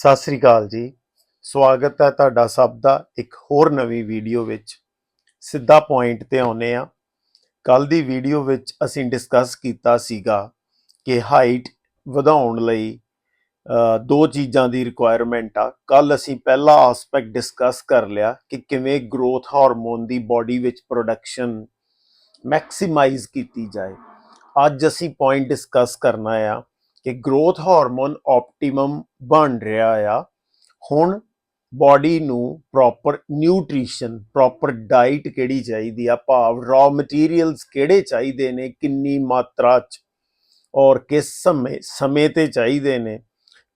ਸਤਿ ਸ੍ਰੀ ਅਕਾਲ ਜੀ। ਸਵਾਗਤ ਹੈ ਤੁਹਾਡਾ ਸਭ ਦਾ ਇੱਕ ਹੋਰ ਨਵੀਂ ਵੀਡੀਓ ਵਿੱਚ। ਸਿੱਧਾ ਪੁਆਇੰਟ ਤੇ ਆਉਨੇ ਆ ਕੱਲ ਦੀ ਵੀਡੀਓ ਵਿੱਚ ਅਸੀਂ ਡਿਸਕਸ ਕੀਤਾ ਸੀਗਾ ਕਿ ਹਾਈਟ ਵਧਾਉਣ ਲਈ ਦੋ ਚੀਜ਼ਾਂ ਦੀ ਰਿਕੁਆਇਰਮੈਂਟ ਆ। ਕੱਲ ਅਸੀਂ ਪਹਿਲਾ ਐਸਪੈਕਟ ਡਿਸਕਸ ਕਰ ਲਿਆ ਕਿ ਕਿਵੇਂ ਗਰੋਥ ਹਾਰਮੋਨ ਦੀ ਬਾਡੀ ਵਿੱਚ ਪ੍ਰੋਡਕਸ਼ਨ ਮੈਕਸਿਮਾਈਜ਼ ਕੀਤੀ ਜਾਏ। ਅੱਜ ਅਸੀਂ ਪੁਆਇੰਟ ਡਿਸਕਸ ਕਰਨਾ ਆ ਕਿ ਗਰੋਥ ਹਾਰਮੋਨ ਆਪਟੀਮਮ ਬਣ ਰਿਹਾ ਆ। ਹੁਣ ਬਾਡੀ ਨੂੰ ਪ੍ਰੋਪਰ ਨਿਊਟ੍ਰੀਸ਼ਨ, ਪ੍ਰੋਪਰ ਡਾਈਟ ਕਿਹੜੀ ਚਾਹੀਦੀ ਆ, ਭਾਵ ਰॉ ਮਟੀਰੀਅਲਸ ਕਿਹੜੇ ਚਾਹੀਦੇ ਨੇ, ਕਿੰਨੀ ਮਾਤਰਾ ਚ ਔਰ ਕਿਸ ਸਮੇਂ ਸਮੇਂ ਤੇ ਚਾਹੀਦੇ ਨੇ,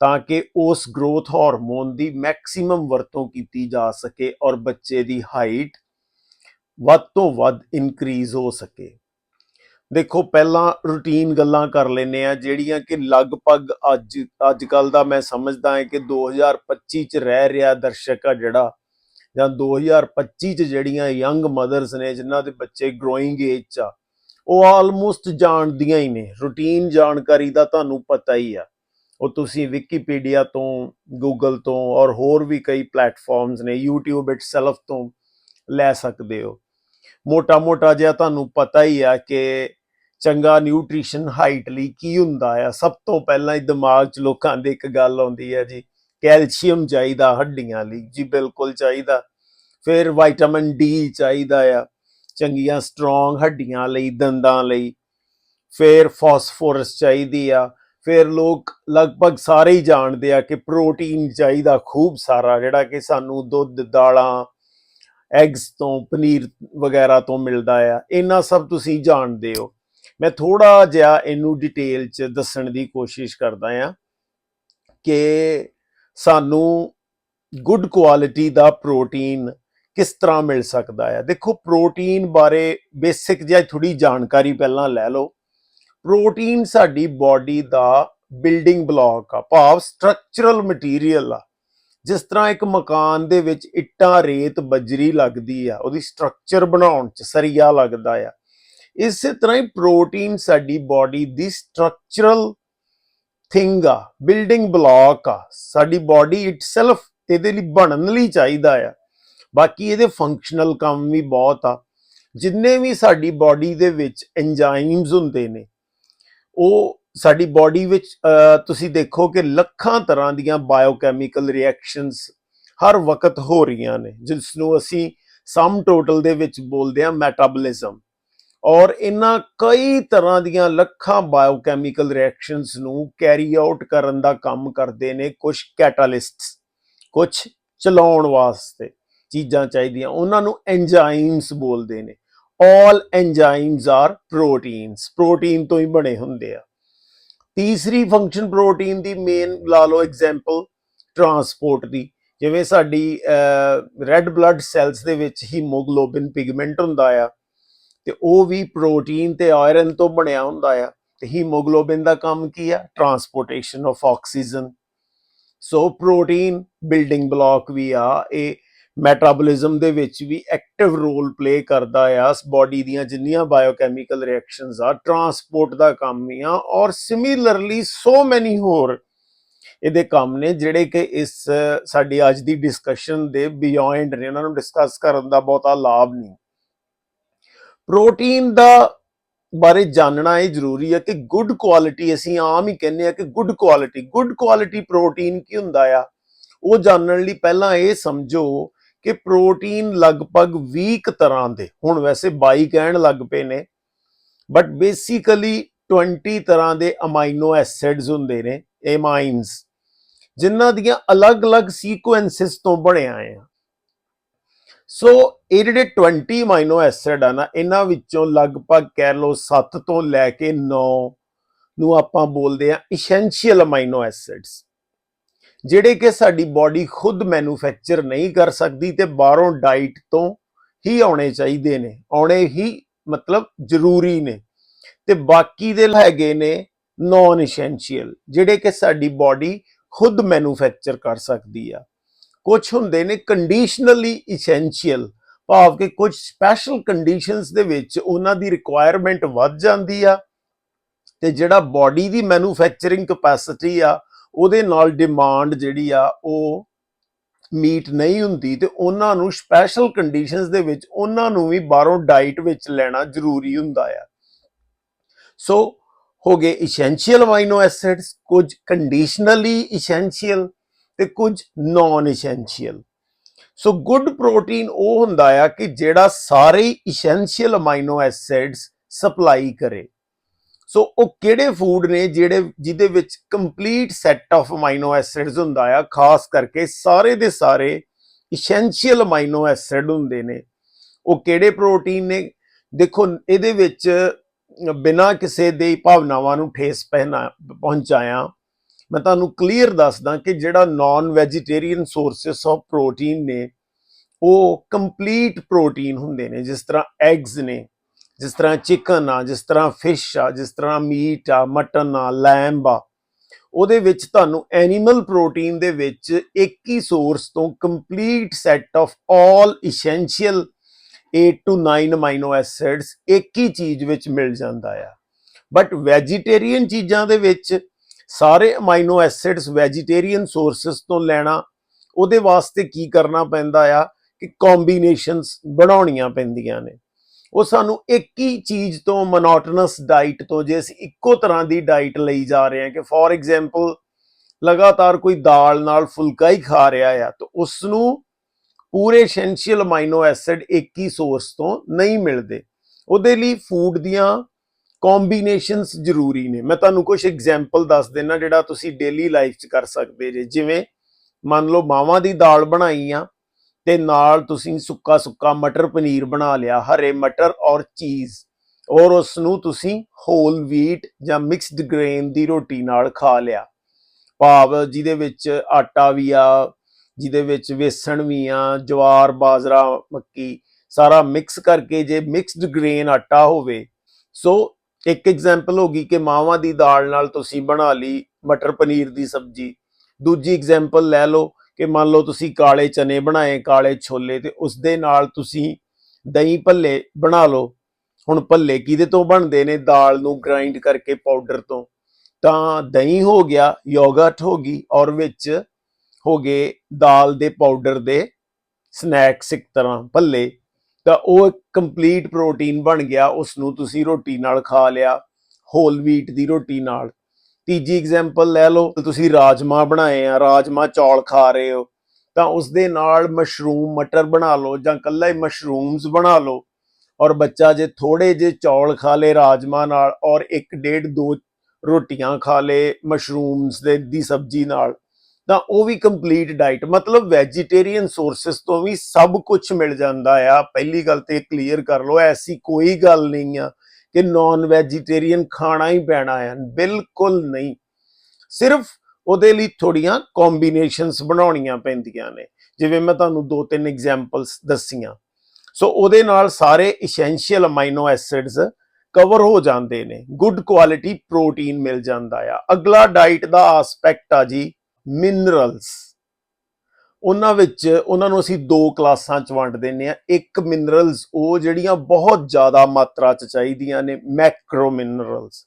ਤਾਂ ਕਿ ਉਸ ਗਰੋਥ ਹਾਰਮੋਨ ਦੀ ਮੈਕਸਿਮਮ ਵਰਤੋਂ ਕੀਤੀ ਜਾ ਸਕੇ ਔਰ ਬੱਚੇ ਦੀ ਹਾਈਟ ਵੱਧ ਤੋਂ ਵੱਧ ਇਨਕਰੀਜ਼ ਹੋ ਸਕੇ। ਦੇਖੋ, ਪਹਿਲਾਂ ਰੂਟੀਨ ਗੱਲਾਂ ਕਰ ਲੈਨੇ ਆ ਜਿਹੜੀਆਂ ਕਿ ਲਗਭਗ ਅੱਜ ਅੱਜ ਕੱਲ ਦਾ ਮੈਂ ਸਮਝਦਾ ਹਾਂ ਕਿ 2025 ਚ ਰਹਿ ਰਿਹਾ ਦਰਸ਼ਕ ਆ ਜਿਹੜਾ, ਜਾਂ 2025 ਚ ਜਿਹੜੀਆਂ ਯੰਗ ਮਦਰਸ ਨੇ, ਜਿਨ੍ਹਾਂ ਦੇ ਬੱਚੇ ਗਰੋਇੰਗ ਏਜ ਚ ਆ, ਉਹ ਆਲਮੋਸਟ ਜਾਣਦੀਆਂ ਹੀ ਨੇ। ਰੂਟੀਨ ਜਾਣਕਾਰੀ ਦਾ ਤੁਹਾਨੂੰ ਪਤਾ ਹੀ ਆ। ਉਹ ਤੁਸੀਂ ਵਿਕੀਪੀਡੀਆ ਤੋਂ ਗੂਗਲ ਤੋਂ ਔਰ ਹੋਰ ਵੀ ਕਈ ਪਲੇਟਫਾਰਮਸ ਨੇ, YouTube ਇਟਸੈਲਫ ਤੋਂ ਲੈ ਸਕਦੇ ਹੋ। ਮੋਟਾ ਮੋਟਾ ਜਿਹਾ ਤੁਹਾਨੂੰ ਪਤਾ ਹੀ ਆ ਕਿ ਚੰਗਾ ਨਿਊਟ੍ਰੀਸ਼ਨ ਹਾਈਟ ਲਈ ਕੀ ਹੁੰਦਾ ਆ? ਸਭ ਤੋਂ ਪਹਿਲਾਂ ਦਿਮਾਗ 'ਚ ਲੋਕਾਂ ਦੇ ਇੱਕ ਗੱਲ ਆਉਂਦੀ ਹੈ ਜੀ, ਕੈਲਸ਼ੀਅਮ ਚਾਹੀਦਾ ਹੱਡੀਆਂ ਲਈ, ਜੀ ਬਿਲਕੁਲ ਚਾਹੀਦਾ। ਫਿਰ ਵਿਟਾਮਿਨ ਡੀ ਚਾਹੀਦਾ ਆ, ਚੰਗੀਆਂ ਸਟਰੋਂਗ ਹੱਡੀਆਂ ਲਈ, ਦੰਦਾਂ ਲਈ। ਫਿਰ ਫਾਸਫੋਰਸ ਚਾਹੀਦੀ ਆ। ਫਿਰ ਲੋਕ ਲਗਭਗ ਸਾਰੇ ਹੀ ਜਾਣਦੇ ਆ ਕਿ ਪ੍ਰੋਟੀਨ ਚਾਹੀਦਾ ਖੂਬ ਸਾਰਾ, ਜਿਹੜਾ ਕਿ ਸਾਨੂੰ ਦੁੱਧ, ਦਾਲਾਂ ਐਗਸ ਤੋਂ, ਪਨੀਰ ਵਗੈਰਾ ਤੋਂ ਮਿਲਦਾ ਆ। ਇਹਨਾਂ ਸਭ ਤੁਸੀਂ ਜਾਣਦੇ ਹੋ। ਮੈਂ ਥੋੜਾ ਜਿਹਾ ਇਹਨੂੰ ਡਿਟੇਲ ਚ ਦੱਸਣ ਦੀ ਕੋਸ਼ਿਸ਼ ਕਰਦਾ ਆ ਕਿ ਸਾਨੂੰ ਗੁੱਡ ਕੁਆਲਿਟੀ ਦਾ ਪ੍ਰੋਟੀਨ ਕਿਸ ਤਰ੍ਹਾਂ ਮਿਲ ਸਕਦਾ ਹੈ। ਦੇਖੋ ਪ੍ਰੋਟੀਨ ਬਾਰੇ ਬੇਸਿਕ ਜਿਹਾ ਥੋੜੀ ਜਾਣਕਾਰੀ ਪਹਿਲਾਂ ਲੈ ਲਓ। ਪ੍ਰੋਟੀਨ ਸਾਡੀ ਬਾਡੀ ਦਾ ਬਿਲਡਿੰਗ ਬਲਾਕ ਆ, ਭਾਵ ਸਟਰਕਚਰਲ ਮਟੀਰੀਅਲ ਆ। ਜਿਸ ਤਰ੍ਹਾਂ ਇੱਕ ਮਕਾਨ ਦੇ ਵਿੱਚ ਇੱਟਾਂ ਰੇਤ ਬਜਰੀ ਲੱਗਦੀ ਆ, ਉਹਦੀ ਸਟਰਕਚਰ ਬਣਾਉਣ ਚ ਸਰੀਆ ਲੱਗਦਾ ਆ। ਇਸੇ ਤਰ੍ਹਾਂ ਹੀ ਪ੍ਰੋਟੀਨ ਸਾਡੀ ਬਾਡੀ ਦੀ ਸਟਰਕਚਰਲ ਥਿੰਗ ਆ ਬਿਲਡਿੰਗ ਬਲਾਕ ਆ। ਸਾਡੀ ਬਾਡੀ ਇਟਸੈਲਫ ਇਹਦੇ ਲਈ ਬਣਨ ਲਈ ਚਾਹੀਦਾ ਆ। ਬਾਕੀ ਇਹਦੇ ਫੰਕਸ਼ਨਲ ਕੰਮ ਵੀ ਬਹੁਤ ਆ। ਜਿੰਨੇ ਵੀ ਸਾਡੀ ਬਾਡੀ ਦੇ ਵਿੱਚ ਐਂਜ਼ਾਈਮਸ ਹੁੰਦੇ ਨੇ, ਉਹ ਸਾਡੀ ਬਾਡੀ ਵਿੱਚ ਤੁਸੀਂ ਦੇਖੋ ਕਿ ਲੱਖਾਂ ਤਰ੍ਹਾਂ ਦੀਆਂ ਬਾਇਓਕੈਮੀਕਲ ਰਿਐਕਸ਼ਨਸ ਹਰ ਵਕਤ ਹੋ ਰਹੀਆਂ ਨੇ, ਜਿਸ ਨੂੰ ਅਸੀਂ ਸਮ ਟੋਟਲ ਦੇ ਵਿੱਚ ਬੋਲਦੇ ਆ ਮੈਟਾਬੋਲਿਜ਼ਮ ਔਰ ਇਹਨਾਂ ਕਈ ਤਰ੍ਹਾਂ ਦੀਆਂ ਲੱਖਾਂ ਬਾਇਓਕੈਮੀਕਲ ਰਿਐਕਸ਼ਨਸ ਨੂੰ ਕੈਰੀ ਆਊਟ ਕਰਨ ਦਾ ਕੰਮ ਕਰਦੇ ਨੇ ਕੁਝ ਕੈਟਾਲਿਸਟਸ ਕੁਝ ਚਲਾਉਣ ਵਾਸਤੇ ਚੀਜ਼ਾਂ ਚਾਹੀਦੀਆਂ। ਉਹਨਾਂ ਨੂੰ ਐਂਜ਼ਾਈਮਸ ਬੋਲਦੇ ਨੇ। All enzymes are proteins protein ਤੋਂ ਹੀ ਬਣੇ ਹੁੰਦੇ ਆ। ਤੀਸਰੀ ਫੰਕਸ਼ਨ ਪ੍ਰੋਟੀਨ ਦੀ ਮੇਨ ਲਾ ਲਓ ਐਗਜ਼ਾਮਪਲ ਟਰਾਂਸਪੋਰਟ ਦੀ। ਜਿਵੇਂ ਸਾਡੀ ਰੈੱਡ ਬਲੱਡ ਸੈਲਸ ਦੇ ਵਿੱਚ ਹੀਮੋਗਲੋਬਿਨ ਪਿਗਮੈਂਟ ਹੁੰਦਾ ਆ। ਤੇ ਉਹ ਵੀ ਪ੍ਰੋਟੀਨ ਤੇ ਆਇਰਨ ਤੋਂ ਬਣਿਆ ਹੁੰਦਾ ਆ। ਤੇ ਹੀਮੋਗਲੋਬਿਨ ਦਾ ਕੰਮ ਕੀ ਆ? Transportation of oxygen so protein building block ਵੀ ਆ। ਇਹ ਮੈਟਾਬੋਲਿਜ਼ਮ ਦੇ ਵਿੱਚ ਵੀ ਐਕਟਿਵ ਰੋਲ ਪਲੇ ਕਰਦਾ ਆ। ਬਾਡੀ ਦੀਆਂ ਜਿੰਨੀਆਂ ਬਾਇਓਕੈਮੀਕਲ ਰਿਐਕਸ਼ਨਸ ਆ ਟਰਾਂਸਪੋਰਟ ਦਾ ਕੰਮ ਹੀ ਆ। ਔਰ ਸਿਮਿਲਰਲੀ ਸੋ ਮੈਨੀ ਹੋਰ ਇਹਦੇ ਕੰਮ ਨੇ, ਜਿਹੜੇ ਕਿ ਇਸ, ਸਾਡੀ ਅੱਜ ਦੀ ਡਿਸਕਸ਼ਨ ਦੇ ਬਿਯੋਂਡ ਨੇ। ਉਹਨਾਂ ਨੂੰ ਡਿਸਕਸ ਕਰਨ ਦਾ ਬਹੁਤਾ ਲਾਭ ਨਹੀਂ। ਪ੍ਰੋਟੀਨ ਦਾ ਬਾਰੇ ਜਾਣਨਾ ਇਹ ਜ਼ਰੂਰੀ ਹੈ ਕਿ ਗੁੱਡ ਕੁਆਲਿਟੀ ਅਸੀਂ ਆਮ ਹੀ ਕਹਿੰਦੇ ਆ ਕਿ good quality good quality protein ਕੀ ਹੁੰਦਾ ਆ? ਉਹ ਜਾਣਨ ਲਈ ਪਹਿਲਾਂ ਇਹ ਸਮਝੋ ਕਿ ਪ੍ਰੋਟੀਨ ਲਗਭਗ 20 ਤਰ੍ਹਾਂ ਦੇ, ਹੁਣ ਵੈਸੇ 22 ਕਹਿਣ ਲੱਗ ਪਏ ਨੇ ਬਟ ਬੇਸਿਕਲੀ 20 ਤਰ੍ਹਾਂ ਦੇ ਅਮਾਈਨੋ ਐਸਿਡਸ ਹੁੰਦੇ ਨੇ ਐਮਾਈਨਸ ਜਿਨ੍ਹਾਂ ਦੀਆਂ ਅਲੱਗ-ਅਲੱਗ ਸੀਕੁਐਂਸਸ ਤੋਂ ਬਣੇ ਆਏ ਆ। ਸੋ ਇਹ ਜਿਹੜੇ 20 ਮਾਈਨੋ ਐਸਿਡ ਆ ਨਾ, ਇਹਨਾਂ ਵਿੱਚੋਂ ਲਗਭਗ ਕਹਿ ਲਓ 7 ਤੋਂ ਲੈ ਕੇ 9 ਨੂੰ ਆਪਾਂ ਬੋਲਦੇ ਆ ਇਸੈਂਸ਼ੀਅਲ ਅਮਾਈਨੋ ਐਸਿਡਸ ਜਿਹੜੇ ਕਿ ਸਾਡੀ ਬਾਡੀ ਖੁਦ ਮੈਨੂਫੈਕਚਰ ਨਹੀਂ ਕਰ ਸਕਦੀ ਤੇ ਬਾਹਰੋਂ ਡਾਈਟ ਤੋਂ ਹੀ ਆਉਣੇ ਚਾਹੀਦੇ ਨੇ, ਆਉਣੇ ਹੀ ਮਤਲਬ ਜ਼ਰੂਰੀ ਨੇ ਤੇ ਬਾਕੀ ਦੇ ਹੈਗੇ ਨੇ ਨਾਨ ਇਸੈਂਸ਼ੀਅਲ ਜਿਹੜੇ ਕਿ ਸਾਡੀ ਬਾਡੀ ਖੁਦ ਮੈਨੂਫੈਕਚਰ ਕਰ ਸਕਦੀ ਆ। ਕੁਝ ਹੁੰਦੇ ਨੇ ਕੰਡੀਸ਼ਨਲੀ ਇਸੈਂਸ਼ੀਅਲ ਭਾਵ ਕਿ ਕੁਝ ਸਪੈਸ਼ਲ ਕੰਡੀਸ਼ਨਸ ਦੇ ਵਿੱਚ ਉਹਨਾਂ ਦੀ ਰਿਕੁਆਇਰਮੈਂਟ ਵੱਧ ਜਾਂਦੀ ਆ, ਤੇ ਜਿਹੜਾ ਬਾਡੀ ਦੀ ਮੈਨੂਫੈਕਚਰਿੰਗ ਕਪੈਸਿਟੀ ਆ, ਉਹਦੇ ਨਾਲ ਡਿਮਾਂਡ ਜਿਹੜੀ ਆ, ਉਹ ਮੀਟ ਨਹੀਂ ਹੁੰਦੀ, ਤੇ ਉਹਨਾਂ ਨੂੰ ਸਪੈਸ਼ਲ ਕੰਡੀਸ਼ਨਸ ਦੇ ਵਿੱਚ ਉਹਨਾਂ ਨੂੰ ਵੀ ਬਾਹਰੋਂ ਡਾਈਟ ਵਿੱਚ ਲੈਣਾ ਜ਼ਰੂਰੀ ਹੁੰਦਾ ਆ। ਸੋ ਹੋ ਗਏ ਇਸੈਂਸ਼ੀਅਲ ਅਮਾਈਨੋ ਐਸਿਡਸ ਕੁਝ ਕੰਡੀਸ਼ਨਲੀ ਇਸੈਂਸ਼ੀਅਲ ਤੇ ਕੁਝ non essential so good protein ਉਹ ਹੁੰਦਾ ਆ ਕਿ ਜਿਹੜਾ ਸਾਰੇ ਇਸੈਂਸ਼ੀਅਲ ਅਮਾਈਨੋ ਐਸਿਡਸ ਸਪਲਾਈ ਕਰੇ। ਸੋ ਉਹ ਕਿਹੜੇ ਫੂਡ ਨੇ ਜਿਹੜੇ, ਜਿਹਦੇ ਵਿੱਚ complete set of amino acids ਹੁੰਦਾ ਆ, ਖਾਸ ਕਰਕੇ ਸਾਰੇ ਦੇ ਸਾਰੇ ਇਸੈਂਸ਼ੀਅਲ ਅਮਾਈਨੋ ਐਸਿਡ ਹੁੰਦੇ ਨੇ। ਉਹ ਕਿਹੜੇ ਪ੍ਰੋਟੀਨ ਨੇ? ਦੇਖੋ, ਇਹਦੇ ਵਿੱਚ ਬਿਨਾਂ ਕਿਸੇ ਦੇ ਭਾਵਨਾਵਾਂ ਨੂੰ ਠੇਸ ਪਹਿਨਾ, ਪਹੁੰਚਾਇਆ। ਮੈਂ ਤੁਹਾਨੂੰ ਕਲੀਅਰ ਦੱਸਦਾ ਕਿ ਜਿਹੜਾ non vegetarian sources of protein ਨੇ, ਉਹ ਕੰਪਲੀਟ ਪ੍ਰੋਟੀਨ ਹੁੰਦੇ ਨੇ, ਜਿਸ ਤਰ੍ਹਾਂ ਐਗਸ ਨੇ, ਜਿਸ ਤਰ੍ਹਾਂ ਚਿਕਨ ਆ, ਜਿਸ ਤਰ੍ਹਾਂ ਫਿਸ਼ ਆ, ਜਿਸ ਤਰ੍ਹਾਂ ਮੀਟ ਆ ਮਟਨ ਆ ਲੈਂਬ ਆ, ਉਹਦੇ ਵਿੱਚ ਤੁਹਾਨੂੰ ਐਨੀਮਲ ਪ੍ਰੋਟੀਨ ਦੇ ਵਿੱਚ ਇੱਕ ਹੀ ਸੋਰਸ ਤੋਂ complete set of all essential 8 to 9 amino acids ਇੱਕ ਹੀ ਚੀਜ਼ ਵਿੱਚ ਮਿਲ ਜਾਂਦਾ ਆ। ਬਟ ਵੈਜੀਟੇਰੀਅਨ ਚੀਜ਼ਾਂ ਦੇ ਵਿੱਚ ਸਾਰੇ ਅਮਾਈਨੋ ਐਸਿਡਸ ਵੈਜੀਟੇਰੀਅਨ ਸੋਰਸਸ ਤੋਂ ਲੈਣਾ, ਉਹਦੇ ਵਾਸਤੇ ਕੀ ਕਰਨਾ ਪੈਂਦਾ ਆ ਕਿ ਕੰਬੀਨੇਸ਼ਨਸ ਬਣਾਉਣੀਆਂ ਪੈਂਦੀਆਂ ਨੇ। ਉਹ ਸਾਨੂੰ ਇੱਕ ਹੀ ਚੀਜ਼ ਤੋਂ ਮੋਨੋਟੋਨਸ ਡਾਈਟ ਤੋਂ ਜੇ ਅਸੀਂ ਇੱਕੋ ਤਰ੍ਹਾਂ ਦੀ ਡਾਈਟ ਲਈ ਜਾ ਰਹੇ ਹਾਂ ਕਿ ਫੋਰ ਐਗਜ਼ਾਮਪਲ ਲਗਾਤਾਰ ਕੋਈ ਦਾਲ ਨਾਲ ਫੁਲਕਾ ਹੀ ਖਾ ਰਿਹਾ ਆ, ਤਾਂ ਉਸ ਨੂੰ ਪੂਰੇ ਐਸੈਂਸ਼ੀਅਲ ਅਮਾਈਨੋ ਐਸਿਡ ਇੱਕ ਹੀ ਸੋਰਸ ਤੋਂ ਨਹੀਂ ਮਿਲਦੇ। ਉਹਦੇ ਲਈ ਫੂਡ ਦੀਆਂ ਕੰਬੀਨੇਸ਼ਨਸ ਜ਼ਰੂਰੀ ਨੇ। ਮੈਂ ਤੁਹਾਨੂੰ ਕੁਝ ਐਗਜ਼ਾਮਪਲ ਦੱਸ ਦੇਣਾ ਜਿਹੜਾ ਤੁਸੀਂ ਡੇਲੀ ਲਾਈਫ 'ਚ ਕਰ ਸਕਦੇ ਜੇ। ਜਿਵੇਂ ਮੰਨ ਲਓ ਮਾਵਾਂ ਦੀ ਦਾਲ ਬਣਾਈ ਆ ਤੇ ਨਾਲ ਤੁਸੀਂ ਸੁੱਕਾ ਸੁੱਕਾ ਮਟਰ ਪਨੀਰ ਬਣਾ ਲਿਆ, ਹਰੇ ਮਟਰ ਔਰ ਚੀਜ਼। ਔਰ ਉਸ ਨੂੰ ਤੁਸੀਂ ਹੋਲ ਵੀਟ ਜਾਂ ਮਿਕਸਡ ਗ੍ਰੇਨ ਦੀ ਰੋਟੀ ਨਾਲ ਖਾ ਲਿਆ। ਭਾਵ ਜਿਹਦੇ ਵਿੱਚ ਆਟਾ ਵੀ ਆ, ਜਿਹਦੇ ਵਿੱਚ ਵੇਸਣ ਵੀ ਆ, ਜਵਾਰ, ਬਾਜਰਾ, ਮੱਕੀ ਸਾਰਾ ਮਿਕਸ ਕਰਕੇ ਜੇ ਮਿਕਸਡ ਗ੍ਰੇਨ ਆਟਾ ਹੋਵੇ, ਸੋ ਇੱਕ ਐਗਜ਼ਾਮਪਲ ਹੋ ਗਈ ਕਿ ਮਾਵਾਂ ਦੀ ਦਾਲ ਨਾਲ ਤੁਸੀਂ ਬਣਾ ਲਈ ਮਟਰ ਪਨੀਰ ਦੀ ਸਬਜ਼ੀ। ਦੂਜੀ ਐਗਜ਼ਾਮਪਲ ਲੈ ਲਓ ਕਿ ਮੰਨ ਲਓ ਤੁਸੀਂ ਕਾਲੇ ਚਨੇ ਬਣਾਏ, ਕਾਲੇ ਛੋਲੇ ਤੇ ਉਸ ਦੇ ਨਾਲ ਤੁਸੀਂ ਦਹੀਂ ਭੱਲੇ ਬਣਾ ਲਓ। ਹੁਣ ਭੱਲੇ ਕਿਹਦੇ ਤੋਂ ਬਣਦੇ ਨੇ? ਦਾਲ ਨੂੰ ਗ੍ਰਾਈਂਡ ਕਰਕੇ ਪਾਊਡਰ ਤੋਂ। ਤਾਂ ਦਹੀਂ ਹੋ ਗਿਆ ਯੋਗਰਟ ਹੋ ਗਈ ਔਰ ਵਿੱਚ ਹੋ ਗਏ ਦਾਲ ਦੇ ਪਾਊਡਰ ਦੇ ਸਨੈਕਸ ਇੱਕ ਤਰ੍ਹਾਂ ਭੱਲੇ। ਤਾਂ ਉਹ ਕੰਪਲੀਟ ਪ੍ਰੋਟੀਨ ਬਣ ਗਿਆ ਉਸ ਨੂੰ ਤੁਸੀਂ ਰੋਟੀ ਨਾਲ ਖਾ ਲਿਆ ਹੋਲ ਵੀਟ ਦੀ ਰੋਟੀ ਨਾਲ। ਤੀਜੀ ਐਗਜ਼ਾਮਪਲ ਲੈ ਲਓ, ਤੁਸੀਂ ਰਾਜਮਾ ਬਣਾਏ ਆ ਰਾਜਮਾ ਚੌਲ ਖਾ ਰਹੇ ਹੋ, ਤਾਂ ਉਸ ਦੇ ਨਾਲ ਮਸ਼ਰੂਮ ਮਟਰ ਬਣਾ ਲਓ ਜਾਂ ਕੱਲਾ ਹੀ ਮਸ਼ਰੂਮਸ ਬਣਾ ਲਓ, ਔਰ ਬੱਚਾ ਜੇ ਥੋੜੇ ਜੇ ਚੌਲ ਖਾ ਲੇ ਰਾਜਮਾ ਨਾਲ, ਔਰ ਇੱਕ ਡੇਢ ਦੋ ਰੋਟੀਆਂ ਖਾ ਲੇ ਮਸ਼ਰੂਮਸ ਦੇ, ਦੀ ਸਬਜ਼ੀ ਨਾਲ ਤਾਂ ਉਹ ਵੀ ਕੰਪਲੀਟ ਡਾਈਟ ਮਤਲਬ ਵੈਜੀਟੇਰੀਅਨ ਸੋਰਸਸ ਤੋਂ ਵੀ ਸਭ ਕੁਝ ਮਿਲ ਜਾਂਦਾ ਆ। ਪਹਿਲੀ ਗੱਲ ਤੇ ਕਲੀਅਰ ਕਰ ਲਓ, ਐਸੀ ਕੋਈ ਗੱਲ ਨਹੀਂ ਆ ਕਿ ਨਾਨ ਵੈਜੀਟੇਰੀਅਨ ਖਾਣਾ ਹੀ ਪੈਣਾ ਹੈ ਬਿਲਕੁਲ ਨਹੀਂ। ਸਿਰਫ ਉਹਦੇ ਲਈ ਥੋੜੀਆਂ ਕੰਬੀਨੇਸ਼ਨਸ ਬਣਾਉਣੀਆਂ ਪੈਂਦੀਆਂ ਨੇ। ਜਿਵੇਂ ਮੈਂ ਤੁਹਾਨੂੰ ਦੋ ਤਿੰਨ ਐਗਜ਼ਾਮਪਲਸ ਦੱਸੀਆਂ। ਸੋ ਉਹਦੇ ਨਾਲ ਸਾਰੇ ਇਸੈਂਸ਼ੀਅਲ ਅਮਾਈਨੋ ਐਸਿਡਸ ਕਵਰ ਹੋ ਜਾਂਦੇ ਨੇ। ਗੁੱਡ ਕੁਆਲਿਟੀ ਪ੍ਰੋਟੀਨ ਮਿਲ ਜਾਂਦਾ ਆ। ਅਗਲਾ ਡਾਈਟ ਦਾ ਐਸਪੈਕਟ ਆ ਜੀ ਮਿਨਰਲਸ। ਉਹਨਾਂ ਵਿੱਚ ਉਹਨਾਂ ਨੂੰ ਅਸੀਂ ਦੋ ਕਲਾਸਾਂ ਚ ਵੰਡ ਦਿੰਨੇ ਆ ਇੱਕ ਮਿਨਰਲਸ, ਉਹ ਜਿਹੜੀਆਂ ਬਹੁਤ ਜ਼ਿਆਦਾ ਮਾਤਰਾ ਚ ਚਾਹੀਦੀਆਂ ਨੇ ਮੈਕਰੋ ਮਿਨਰਲਸ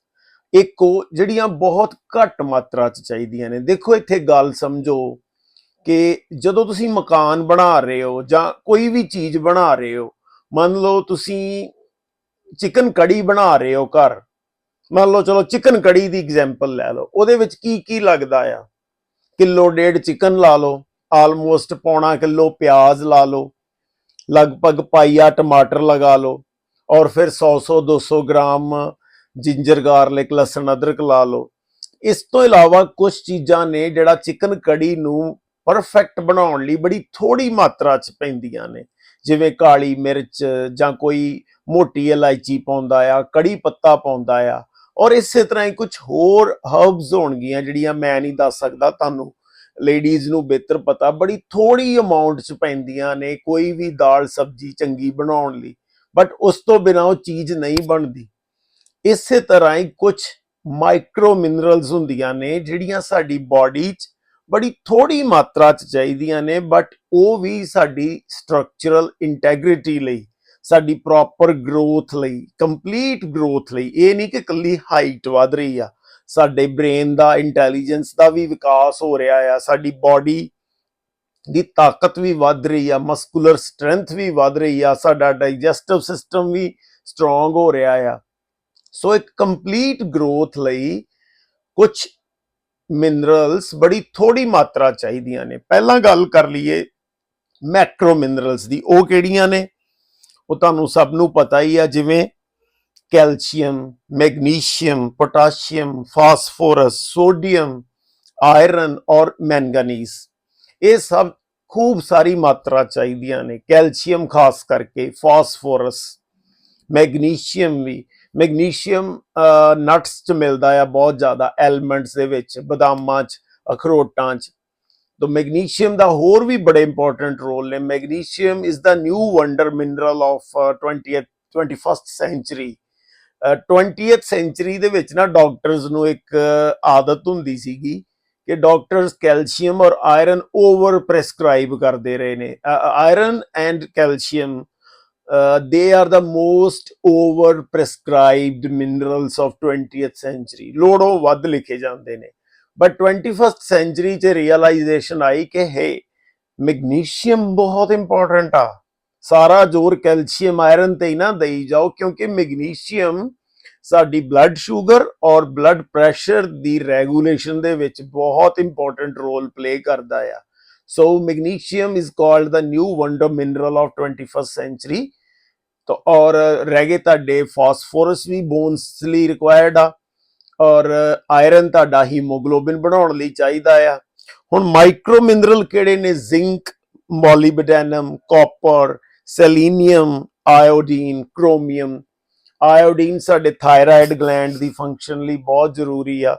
ਇੱਕ ਉਹ ਜਿਹੜੀਆਂ ਬਹੁਤ ਘੱਟ ਮਾਤਰਾ ਚ ਚਾਹੀਦੀਆਂ ਨੇ। ਦੇਖੋ, ਇੱਥੇ ਗੱਲ ਸਮਝੋ ਕਿ ਜਦੋਂ ਤੁਸੀਂ ਮਕਾਨ ਬਣਾ ਰਹੇ ਹੋ ਜਾਂ ਕੋਈ ਵੀ ਚੀਜ਼ ਬਣਾ ਰਹੇ ਹੋ, ਮੰਨ ਲਓ ਤੁਸੀਂ ਚਿਕਨ ਕੜੀ ਬਣਾ ਰਹੇ ਹੋ ਘਰ। ਮੰਨ ਲਓ, ਚਲੋ, ਚਿਕਨ ਕੜੀ ਦੀ ਐਗਜ਼ਾਮਪਲ ਲੈ ਲਓ। ਉਹਦੇ ਵਿੱਚ ਕੀ ਕੀ ਲੱਗਦਾ ਆ? ਕਿਲੋ ਡੇਢ ਚਿਕਨ ਲਾ ਲਓ ਆਲਮੋਸਟ ਪੌਣਾ ਕਿਲੋ ਪਿਆਜ਼ ਲਾ ਲਓ, ਲਗਭਗ ਪਾਈਆ ਟਮਾਟਰ ਲਗਾ ਲਓ, ਔਰ ਫਿਰ 100 100 200 ਗ੍ਰਾਮ ਜਿੰਜਰ ਗਾਰਲਿਕ ਲਸਣ, ਅਦਰਕ ਲਾ ਲਓ। ਇਸ ਤੋਂ ਇਲਾਵਾ ਕੁਝ ਚੀਜ਼ਾਂ ਨੇ ਜਿਹੜਾ ਚਿਕਨ ਕੜੀ ਨੂੰ ਪਰਫੈਕਟ ਬਣਾਉਣ ਲਈ ਬੜੀ ਥੋੜੀ ਮਾਤਰਾ ਚ ਪੈਂਦੀਆਂ ਨੇ। ਜਿਵੇਂ ਕਾਲੀ ਮਿਰਚ ਜਾਂ ਕੋਈ ਮੋਟੀ ਇਲਾਇਚੀ ਪਾਉਂਦਾ ਆ, ਕੜੀ ਪੱਤਾ ਪਾਉਂਦਾ ਆ ਔਰ ਇਸੇ ਤਰ੍ਹਾਂ ਹੀ ਕੁਝ ਹੋਰ ਹਰਬਸ ਹੋਣਗੀਆਂ ਜਿਹੜੀਆਂ ਮੈਂ ਨਹੀਂ ਦੱਸ ਸਕਦਾ ਤੁਹਾਨੂੰ। ਲੇਡੀਜ਼ ਨੂੰ ਬਿਹਤਰ ਪਤਾ, ਬੜੀ ਥੋੜੀ ਅਮਾਉਂਟ ਚ ਪੈਂਦੀਆਂ ਨੇ ਕੋਈ ਵੀ ਦਾਲ ਸਬਜੀ ਚੰਗੀ ਬਣਾਉਣ ਲਈ ਬਟ ਉਸ ਤੋਂ ਬਿਨਾ ਉਹ ਚੀਜ਼ ਨਹੀਂ ਬਣਦੀ। ਇਸੇ ਤਰ੍ਹਾਂ ਹੀ ਕੁਝ ਮਾਈਕਰੋ ਮਿਨਰਲਸ ਹੁੰਦੀਆਂ ਨੇ ਜਿਹੜੀਆਂ ਸਾਡੀ ਬਾਡੀ 'ਚ ਬੜੀ ਥੋੜੀ ਮਾਤਰਾ 'ਚ ਚਾਹੀਦੀਆਂ ਨੇ ਬਟ ਉਹ ਵੀ ਸਾਡੀ ਸਟਰਕਚਰਲ ਇੰਟੈਗ੍ਰਿਟੀ ਲਈ। ਸਾਡੀ ਪ੍ਰੋਪਰ ਗਰੋਥ ਲਈ ਕੰਪਲੀਟ ਗਰੋਥ ਲਈ। ਇਹ ਨਹੀਂ ਕਿ ਕੱਲੀ ਹਾਈਟ ਵਧ ਰਹੀ ਆ। ਸਾਡੇ ਬ੍ਰੇਨ ਦਾ ਇੰਟੈਲੀਜੈਂਸ ਦਾ ਵੀ ਵਿਕਾਸ ਹੋ ਰਿਹਾ ਆ। ਸਾਡੀ ਬਾਡੀ ਦੀ ਤਾਕਤ ਵੀ ਵੱਧ ਰਹੀ ਆ। ਮਸਕੂਲਰ ਸਟਰੈਂਥ ਵੀ ਵੱਧ ਰਹੀ ਆ। ਸਾਡਾ ਡਾਈਜੈਸਟਿਵ ਸਿਸਟਮ ਵੀ ਸਟਰੋਂਗ ਹੋ ਰਿਹਾ ਆ। ਸੋ ਇੱਕ ਕੰਪਲੀਟ ਗਰੋਥ ਲਈ ਕੁਝ ਮਿਨਰਲਸ ਬੜੀ ਥੋੜੀ ਮਾਤਰਾ ਚਾਹੀਦੀਆਂ ਨੇ। ਪਹਿਲਾਂ ਗੱਲ ਕਰ ਲਈਏ ਮੈਕਰੋ ਮਿਨਰਲਸ ਦੀ। ਉਹ ਕਿਹੜੀਆਂ ਨੇ? ਉਹ ਤੁਹਾਨੂੰ ਸਭ ਨੂੰ ਪਤਾ ਹੀ ਆ, ਜਿਵੇਂ calcium, magnesium, potassium, phosphorus, sodium, iron ਔਰ ਮੈਂਗਨੀਜ਼। ਇਹ ਸਭ ਖੂਬ ਸਾਰੀ ਮਾਤਰਾ ਚਾਹੀਦੀਆਂ ਨੇ। ਕੈਲਸ਼ੀਅਮ ਖਾਸ ਕਰਕੇ, ਫਾਸਫੋਰਸ, ਮੈਗਨੀਸ਼ੀਅਮ ਵੀ। ਮੈਗਨੀਸ਼ੀਅਮ ਨਟਸ ਚ ਮਿਲਦਾ ਆ ਬਹੁਤ ਜ਼ਿਆਦਾ, ਐਲੀਮੈਂਟਸ ਦੇ ਵਿੱਚ, ਬਦਾਮਾਂ ਚ, ਅਖਰੋਟਾਂ ਚ। ਤਾਂ ਮੈਗਨੀਸ਼ੀਅਮ ਦਾ ਹੋਰ ਵੀ ਬੜੇ ਇੰਪੋਰਟੈਂਟ ਰੋਲ ਨੇ magnesium is the new wonder mineral of 20th 21st century 20th century ਦੇ ਵਿੱਚ ਨਾ ਡਾਕਟਰਸ ਨੂੰ ਇੱਕ uh, ਆਦਤ ਹੁੰਦੀ ਸੀਗੀ ਕਿ ਡਾਕਟਰਸ ਕੈਲਸ਼ੀਅਮ ਔਰ ਆਇਰਨ ਓਵਰ ਪ੍ਰੈਸਕ੍ਰਾਈਬ ਕਰਦੇ ਰਹੇ ਨੇ। Iron and calcium they are the most over prescribed minerals of 20th century ਲੋੜੋਂ ਵੱਧ ਲਿਖੇ ਜਾਂਦੇ ਨੇ। ਬਟ 21st ਸੈਂਚੁਰੀ 'ਚ ਰਿਅਲਾਈਜੇਸ਼ਨ ਆਈ ਕਿ ਹੈ ਮੈਗਨੀਸ਼ੀਅਮ ਬਹੁਤ ਇੰਪੋਰਟੈਂਟ ਆ। ਸਾਰਾ ਜ਼ੋਰ ਕੈਲਸ਼ੀਅਮ ਆਇਰਨ ਤੇ ਹੀ ਨਾ ਦੇਈ ਜਾਓ, ਕਿਉਂਕਿ ਮੈਗਨੀਸ਼ੀਅਮ ਸਾਡੀ ਬਲੱਡ ਸ਼ੂਗਰ ਔਰ ਬਲੱਡ ਪ੍ਰੈਸ਼ਰ ਦੀ ਰੈਗੂਲੇਸ਼ਨ ਦੇ ਵਿੱਚ ਬਹੁਤ ਇੰਪੋਰਟੈਂਟ ਰੋਲ ਪਲੇ ਕਰਦਾ ਆ। So magnesium is called the new wonder mineral of 21st century ਤਾਂ ਔਰ ਰਹਿ ਗਏ ਤੁਹਾਡੇ ਫਾਸਫੋਰਸ ਵੀ ਬੋਨਸ ਲਈ ਰਿਕੁਆਇਰਡ ਆ। ਔਰ ਆਇਰਨ ਤੁਹਾਡਾ ਹੀਮੋਗਲੋਬਿਨ ਬਣਾਉਣ ਲਈ ਚਾਹੀਦਾ ਆ। ਹੁਣ ਮਾਈਕਰੋ ਮਿਨਰਲ ਕਿਹੜੇ ਨੇ? Zinc molybdenum copper selenium iodine chromium iodine ਸਾਡੇ ਥਾਇਰਾਇਡ ਗਲੈਂਡ ਦੀ ਫੰਕਸ਼ਨ ਲਈ ਬਹੁਤ ਜ਼ਰੂਰੀ ਆ।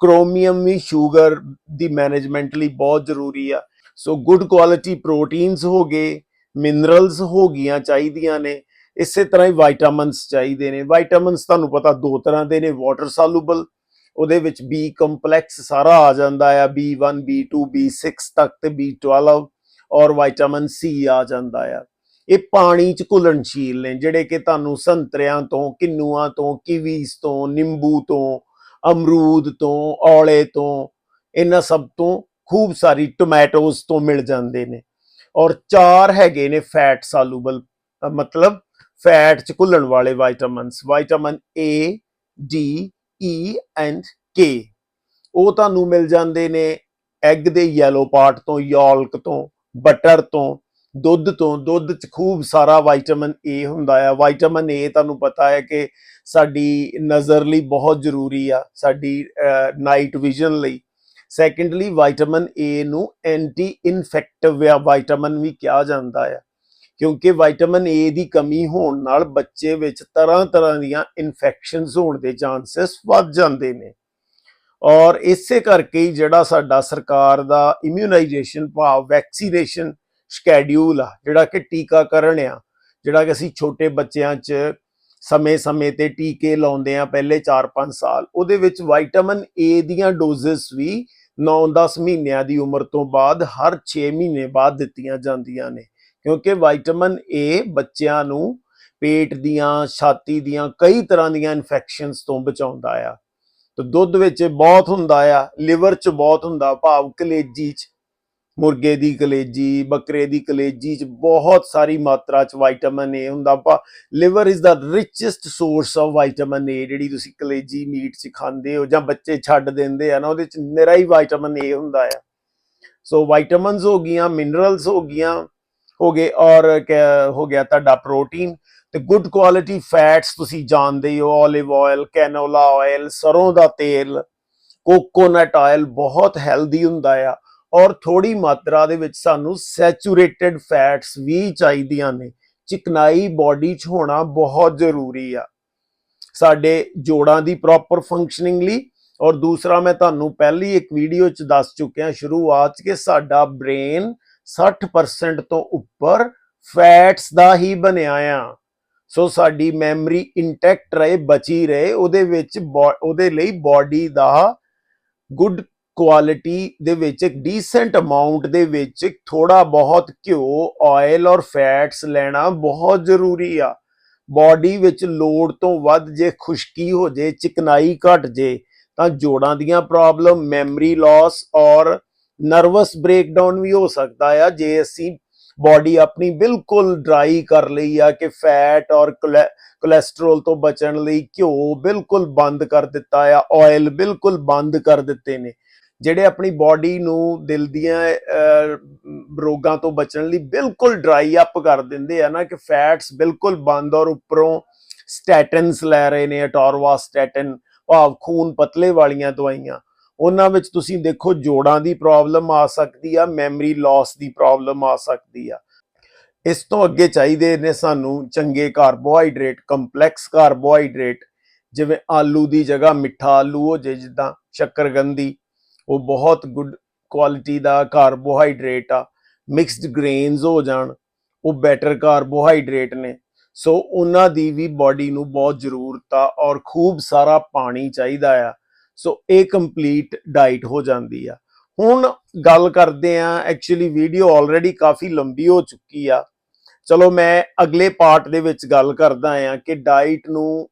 ਕ੍ਰੋਮੀਅਮ ਵੀ ਸ਼ੂਗਰ ਦੀ ਮੈਨੇਜਮੈਂਟ ਲਈ ਬਹੁਤ ਜ਼ਰੂਰੀ ਆ। ਸੋ ਗੁੱਡ ਕੁਆਲਿਟੀ ਪ੍ਰੋਟੀਨਸ ਹੋ ਗਏ ਮਿਨਰਲਸ ਹੋ ਗਈਆਂ ਚਾਹੀਦੀਆਂ ਨੇ। ਇਸੇ ਤਰ੍ਹਾਂ ਹੀ ਵਿਟਾਮਿਨਸ ਚਾਹੀਦੇ ਨੇ। ਵਿਟਾਮਿਨਸ ਤੁਹਾਨੂੰ ਪਤਾ ਦੋ ਤਰ੍ਹਾਂ ਦੇ ਨੇ ਵਾਟਰ ਸੋਲੂਬਲ ਉਹਦੇ ਵਿੱਚ ਬੀ ਕੰਪਲੈਕਸ ਸਾਰਾ ਆ ਜਾਂਦਾ ਆ B1 B2 B6 ਤੱਕ ਤੇ B12 ਔਰ ਵਿਟਾਮਿਨ C ਆ ਜਾਂਦਾ ਆ। ਇਹ ਪਾਣੀ ਚ ਘੁਲਣਸ਼ੀਲ ਨੇ, ਜਿਹੜੇ ਕਿ ਤੁਹਾਨੂੰ ਸੰਤਰਿਆਂ ਤੋਂ, ਕਿੰਨੂਆਂ ਤੋਂ, ਕੀਵੀਸ ਤੋਂ, ਨਿੰਬੂ ਤੋਂ, ਅਮਰੂਦ ਤੋਂ, ਔਲੇ ਤੋਂ, ਇਹਨਾਂ ਸਭ ਤੋਂ ਖੂਬ ਸਾਰੀ ਟੋਮੈਟੋਜ਼ ਤੋਂ ਮਿਲ ਜਾਂਦੇ ਨੇ। ਔਰ ਚਾਰ ਹੈਗੇ ਨੇ ਫੈਟ ਸਾਲੂਬਲ ਮਤਲਬ ਫੈਟ ਚ ਘੁਲਣ ਵਾਲੇ vitamins vitamin A, D E and K ਉਹ ਤੁਹਾਨੂੰ ਮਿਲ ਜਾਂਦੇ ਨੇ ਐਗ ਦੇ ਯੈਲੋ ਪਾਰਟ ਤੋਂ ਯੋਲਕ ਤੋਂ ਬਟਰ ਤੋਂ, ਦੁੱਧ ਤੋਂ। ਦੁੱਧ ਚ ਖੂਬ ਸਾਰਾ ਵਿਟਾਮਿਨ A ਹੁੰਦਾ ਆ। ਵਿਟਾਮਿਨ A ਤੁਹਾਨੂੰ ਪਤਾ ਹੈ ਕਿ ਸਾਡੀ ਨਜ਼ਰ ਲਈ ਬਹੁਤ ਜ਼ਰੂਰੀ ਆ, ਸਾਡੀ ਨਾਈਟ ਵਿਜ਼ਨ ਲਈ। ਸੈਕੰਡਲੀ ਵਿਟਾਮਿਨ A ਨੂੰ ਐਂਟੀ ਇਨਫੈਕਟਿਵ ਜਾਂ ਵਿਟਾਮਿਨ ਵੀ ਕਿਹਾ ਜਾਂਦਾ ਆ। ਕਿਉਂਕਿ ਵਿਟਾਮਿਨ ਏ ਦੀ ਕਮੀ ਹੋਣ ਨਾਲ ਬੱਚੇ ਵਿੱਚ ਤਰ੍ਹਾਂ ਤਰ੍ਹਾਂ ਦੀਆਂ ਇਨਫੈਕਸ਼ਨਸ ਹੋਣ ਦੇ ਚਾਂਸਸ ਵੱਧ ਜਾਂਦੇ ਨੇ। ਔਰ ਇਸੇ ਕਰਕੇ ਹੀ ਜਿਹੜਾ ਸਾਡਾ ਸਰਕਾਰ ਦਾ ਇਮਿਊਨਾਈਜੇਸ਼ਨ ਭਾਵ ਵੈਕਸੀਨੇਸ਼ਨ ਸ਼ੈਡਿਊਲ ਆ, ਜਿਹੜਾ ਕਿ ਟੀਕਾਕਰਨ ਆ, ਜਿਹੜਾ ਕਿ ਅਸੀਂ ਛੋਟੇ ਬੱਚਿਆਂ 'ਚ ਸਮੇਂ-ਸਮੇਂ ਤੇ ਟੀਕੇ ਲਾਉਂਦੇ ਆ ਪਹਿਲੇ 4-5 ਸਾਲ, ਉਹਦੇ ਵਿੱਚ ਵਿਟਾਮਿਨ ਏ ਦੀਆਂ ਡੋਜ਼ਸ ਵੀ 9-10 ਮਹੀਨਿਆਂ ਦੀ ਉਮਰ ਤੋਂ ਬਾਅਦ ਹਰ 6 ਮਹੀਨੇ ਬਾਅਦ ਦਿੱਤੀਆਂ ਜਾਂਦੀਆਂ ਨੇ। ਕਿਉਂਕਿ ਵਿਟਾਮਿਨ ਏ ਬੱਚਿਆਂ ਨੂੰ ਪੇਟ ਦੀਆਂ, ਛਾਤੀ ਦੀਆਂ ਕਈ ਤਰ੍ਹਾਂ ਦੀਆਂ ਇਨਫੈਕਸ਼ਨਸ ਤੋਂ ਬਚਾਉਂਦਾ ਆ। ਤੇ ਦੁੱਧ ਵਿੱਚ ਬਹੁਤ ਹੁੰਦਾ ਆ ਲਿਵਰ 'ਚ ਬਹੁਤ ਹੁੰਦਾ, ਭਾਵ ਕਲੇਜੀ 'ਚ, ਮੁਰਗੇ ਦੀ ਕਲੇਜੀ, ਬੱਕਰੇ ਦੀ ਕਲੇਜੀ 'ਚ ਬਹੁਤ ਸਾਰੀ ਮਾਤਰਾ 'ਚ ਵਿਟਾਮਿਨ ਏ ਹੁੰਦਾ। ਪਾ liver is the richest source of vitamin A ਜਿਹੜੀ ਤੁਸੀਂ ਕਲੇਜੀ ਮੀਟ 'ਚ ਖਾਂਦੇ ਹੋ ਜਾਂ ਬੱਚੇ ਛੱਡ ਦਿੰਦੇ ਆ ਨਾ, ਉਹਦੇ 'ਚ ਨਿਰਾ ਹੀ ਵਿਟਾਮਿਨ A ਹੁੰਦਾ ਆ। ਸੋ ਵਿਟਾਮਿਨਸ ਹੋ ਗਈਆਂ ਮਿਨਰਲਸ ਹੋ ਗਈਆਂ ਹੋ ਗਏ ਔਰ ਕਿਆ- ਹੋ ਗਿਆ ਤੁਹਾਡਾ ਪ੍ਰੋਟੀਨ ਤੇ ਗੁੱਡ ਕੁਆਲਿਟੀ ਫੈਟਸ ਤੁਸੀਂ ਜਾਣਦੇ ਹੀ ਹੋ 올ਿਵ ਆਇਲ ਕੈਨੋਲਾ ਆਇਲ ਸਰੋਂ ਦਾ ਤੇਲ ਕੋਕੋਨਟ ਆਇਲ ਬਹੁਤ ਹੈਲਦੀ ਹੁੰਦਾ ਆ ਔਰ ਥੋੜੀ ਮਾਤਰਾ ਦੇ ਵਿੱਚ ਸਾਨੂੰ ਸੈਚੂਰੇਟਿਡ ਫੈਟਸ ਵੀ ਚਾਹੀਦੀਆਂ ਨੇ, ਚਿਕਨਾਈ ਬਾਡੀ 'ਚ ਹੋਣਾ ਬਹੁਤ ਜ਼ਰੂਰੀ ਆ। ਸਾਡੇ ਜੋੜਾਂ ਦੀ ਪ੍ਰੋਪਰ ਫੰਕਸ਼ਨਿੰਗ ਲਈ ਔਰ ਦੂਸਰਾ ਮੈਂ ਤੁਹਾਨੂੰ ਪਹਿਲੀ ਇੱਕ ਵੀਡੀਓ 'ਚ ਦੱਸ ਚੁੱਕਿਆ ਸ਼ੁਰੂਆਤ 'ਚ ਕਿ ਸਾਡਾ ਬ੍ਰੇਨ 60% ਤੋਂ ਉੱਪਰ ਫੈਟਸ ਦਾ ਹੀ ਬਣਿਆ ਆ। ਸੋ ਸਾਡੀ ਮੈਮਰੀ ਇੰਟੈਕਟ ਰਹੇ, ਬਚੀ ਰਹੇ, ਉਹਦੇ ਵਿੱਚ ਬੋ- ਉਹਦੇ ਲਈ ਬਾਡੀ ਦਾ ਗੁੱਡ ਕੁਆਲਿਟੀ ਦੇ ਵਿੱਚ ਇੱਕ ਡੀਸੈਂਟ ਅਮਾਉਂਟ ਦੇ ਵਿੱਚ ਥੋੜਾ ਬਹੁਤ ਘਿਓ ਆਇਲ ਔਰ ਫੈਟਸ ਲੈਣਾ ਬਹੁਤ ਜ਼ਰੂਰੀ ਆ। ਬਾਡੀ ਵਿੱਚ ਲੋੜ ਤੋਂ ਵੱਧ ਜੇ ਖੁਸ਼ਕੀ ਹੋ ਜੇ, ਚਿਕਨਾਈ ਘਟ ਜੇ, ਤਾਂ ਜੋੜਾਂ ਦੀਆਂ ਪ੍ਰੋਬਲਮ ਮੈਮਰੀ ਲਾਸ ਔਰ ਨਰਵਸ ਬ੍ਰੇਕਡਾਊਨ ਵੀ ਹੋ ਸਕਦਾ ਆ, ਜੇ ਅਸੀਂ ਬਾਡੀ ਆਪਣੀ ਬਿਲਕੁਲ ਡਰਾਈ ਕਰ ਲਈ ਆ ਕਿ ਫੈਟ ਔਰ ਕੋਲੈ- ਕੋਲੇਸਟ੍ਰੋਲ ਤੋਂ ਬਚਣ ਲਈ ਘਿਓ ਬਿਲਕੁਲ ਬੰਦ ਕਰ ਦਿੱਤਾ ਆ ਆਇਲ ਬਿਲਕੁਲ ਬੰਦ ਕਰ ਦਿੱਤੇ ਨੇ, ਜਿਹੜੇ ਆਪਣੀ ਬਾਡੀ ਨੂੰ ਦਿਲ ਦੀਆਂ ਰੋਗਾਂ ਤੋਂ ਬਚਣ ਲਈ ਬਿਲਕੁਲ ਡਰਾਈ ਅਪ ਕਰ ਦਿੰਦੇ ਆ ਨਾ ਕਿ ਫੈਟਸ ਬਿਲਕੁਲ ਬੰਦ ਔਰ ਉੱਪਰੋਂ ਸਟੈਟਨਸ ਲੈ ਰਹੇ ਨੇ ਅਟੋਰਵਾਸਟੈਟਨ ਭਾਵ ਖੂਨ ਪਤਲੇ ਵਾਲੀਆਂ ਦਵਾਈਆਂ। ਉਹਨਾਂ ਵਿੱਚ ਤੁਸੀਂ ਦੇਖੋ ਜੋੜਾਂ ਦੀ ਪ੍ਰੋਬਲਮ ਆ ਸਕਦੀ ਆ ਮੈਮਰੀ ਲਾਸ ਦੀ ਪ੍ਰੋਬਲਮ ਆ ਸਕਦੀ ਆ। ਇਸ ਤੋਂ ਅੱਗੇ ਚਾਹੀਦੇ ਨੇ ਸਾਨੂੰ ਚੰਗੇ ਕਾਰਬੋਹਾਈਡਰੇਟ ਕੰਪਲੈਕਸ ਕਾਰਬੋਹਾਈਡਰੇਟ ਜਿਵੇਂ ਆਲੂ ਦੀ ਜਗ੍ਹਾ ਮਿੱਠਾ ਆਲੂ ਹੋ ਜੇ ਜਿੱਦਾਂ ਸ਼ੱਕਰਗੰਦੀ, ਉਹ ਬਹੁਤ ਗੁੱਡ ਕੁਆਲਿਟੀ ਦਾ ਕਾਰਬੋਹਾਈਡਰੇਟ ਆ। ਮਿਕਸਡ ਗ੍ਰੇਨਸ ਹੋ ਜਾਣ, ਉਹ ਬੈਟਰ ਕਾਰਬੋਹਾਈਡਰੇਟ ਨੇ। ਸੋ ਉਹਨਾਂ ਦੀ ਵੀ ਬਾਡੀ ਨੂੰ ਬਹੁਤ ਜ਼ਰੂਰਤ ਆ ਔਰ ਖੂਬ ਸਾਰਾ ਪਾਣੀ ਚਾਹੀਦਾ ਆ। ਸੋ ਇਹ ਕੰਪਲੀਟ ਡਾਈਟ ਹੋ ਜਾਂਦੀ ਆ। ਹੁਣ ਗੱਲ ਕਰਦੇ ਆ ਐਕਚੁਅਲੀ ਵੀਡੀਓ ਆਲਰੇਡੀ ਕਾਫੀ ਲੰਬੀ ਹੋ ਚੁੱਕੀ ਆ। ਚਲੋ ਮੈਂ ਅਗਲੇ ਪਾਰਟ ਦੇ ਵਿੱਚ ਗੱਲ ਕਰਦਾ ਆ ਕਿ ਡਾਈਟ ਨੂੰ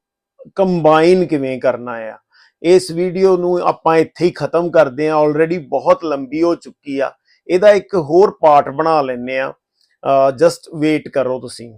ਕੰਬਾਈਨ ਕਿਵੇਂ ਕਰਨਾ ਆ। ਇਸ ਵੀਡੀਓ ਨੂੰ ਆਪਾਂ ਇੱਥੇ ਹੀ ਖਤਮ ਕਰਦੇ ਆ ਆਲਰੇਡੀ ਬਹੁਤ ਲੰਬੀ ਹੋ ਚੁੱਕੀ ਆ। ਇਹਦਾ ਇੱਕ ਹੋਰ ਪਾਰਟ ਬਣਾ ਲੈਨੇ ਆ। ਜਸਟ ਵੇਟ ਕਰੋ ਤੁਸੀਂ।